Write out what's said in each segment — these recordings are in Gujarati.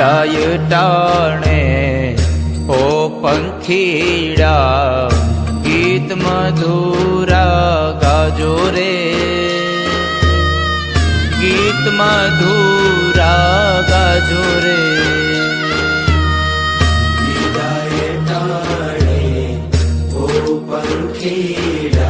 વિદાય ટાણે ઓ પંખીડા ગીત મધુરા ગાજો રે. ગીત મધુરા ગાજો રે. પંખીડા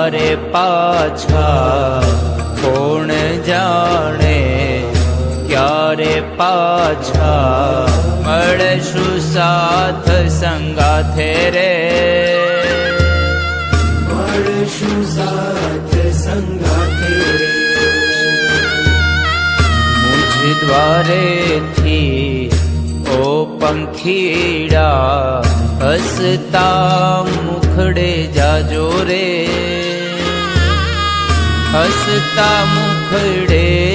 ક્યારે પાછા કોણ જાણે ક્યારે પાછા મળશું સાથ સંગાથે રે? મળશું સાથ સંગાથે રે. મુझ દ્વારેથી ઓ પંખીડા હસતા મુખડે જાજો રે. हसता मुखडे